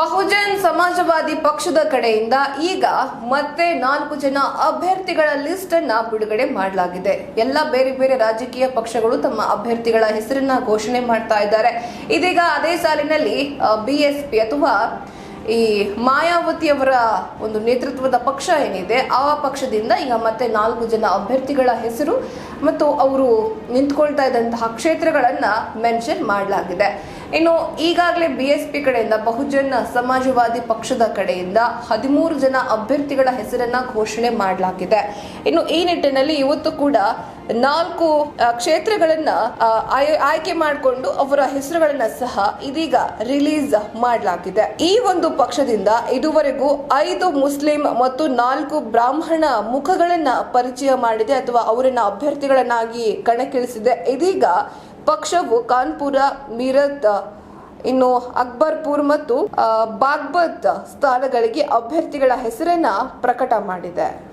ಬಹುಜನ್ ಸಮಾಜವಾದಿ ಪಕ್ಷದ ಕಡೆಯಿಂದ ಈಗ ಮತ್ತೆ ನಾಲ್ಕು ಜನ ಅಭ್ಯರ್ಥಿಗಳ ಲಿಸ್ಟ್ ಅನ್ನ ಬಿಡುಗಡೆ ಮಾಡಲಾಗಿದೆ. ಎಲ್ಲ ಬೇರೆ ಬೇರೆ ರಾಜಕೀಯ ಪಕ್ಷಗಳು ತಮ್ಮ ಅಭ್ಯರ್ಥಿಗಳ ಹೆಸರನ್ನ ಘೋಷಣೆ ಮಾಡ್ತಾ ಇದ್ದಾರೆ. ಇದೀಗ ಅದೇ ಸಾಲಿನಲ್ಲಿ ಬಿಎಸ್ಪಿ ಅಥವಾ ಈ ಮಾಯಾವತಿಯವರ ಒಂದು ನೇತೃತ್ವದ ಪಕ್ಷ ಏನಿದೆ, ಆ ಪಕ್ಷದಿಂದ ಈಗ ಮತ್ತೆ ನಾಲ್ಕು ಜನ ಅಭ್ಯರ್ಥಿಗಳ ಹೆಸರು ಮತ್ತು ಅವರು ನಿಂತ್ಕೊಳ್ತಾ ಇದ್ದಂತಹ ಕ್ಷೇತ್ರಗಳನ್ನು ಮೆನ್ಷನ್ ಮಾಡಲಾಗಿದೆ. ಇನ್ನು ಈಗಾಗಲೇ ಬಿ ಎಸ್ ಪಿ ಕಡೆಯಿಂದ ಬಹುಜನ ಸಮಾಜವಾದಿ ಪಕ್ಷದ ಕಡೆಯಿಂದ ಹದಿಮೂರು ಜನ ಅಭ್ಯರ್ಥಿಗಳ ಹೆಸರನ್ನ ಘೋಷಣೆ ಮಾಡಲಾಗಿದೆ. ಇನ್ನು ಈ ನಿಟ್ಟಿನಲ್ಲಿ ಇವತ್ತು ಕೂಡ ನಾಲ್ಕು ಕ್ಷೇತ್ರಗಳನ್ನ ಆಯ್- ಆಯ್ಕೆ ಮಾಡಿಕೊಂಡು ಅವರ ಹೆಸರುಗಳನ್ನ ಸಹ ಇದೀಗ ರಿಲೀಸ್ ಮಾಡಲಾಗಿದೆ ಈ ಒಂದು ಪಕ್ಷದಿಂದ ಇದುವರೆಗೂ ಐದು ಮುಸ್ಲಿಂ ಮತ್ತು ನಾಲ್ಕು ಬ್ರಾಹ್ಮಣ ಮುಖಗಳನ್ನ ಪರಿಚಯ ಮಾಡಿದೆ ಅಥವಾ ಅವರನ್ನ ಅಭ್ಯರ್ಥಿಗಳನ್ನಾಗಿ ಕಣಕ್ಕಿಳಿಸಿದೆ. ಇದೀಗ ಪಕ್ಷವು ಕಾನ್ಪುರ, ಮೀರತ್, ಇನ್ನು ಅಕ್ಬರ್ಪುರ್ ಮತ್ತು ಬಾಗ್ಬತ್ ಸ್ಥಾನಗಳಿಗೆ ಅಭ್ಯರ್ಥಿಗಳ ಹೆಸರನ್ನ ಪ್ರಕಟ ಮಾಡಿದೆ.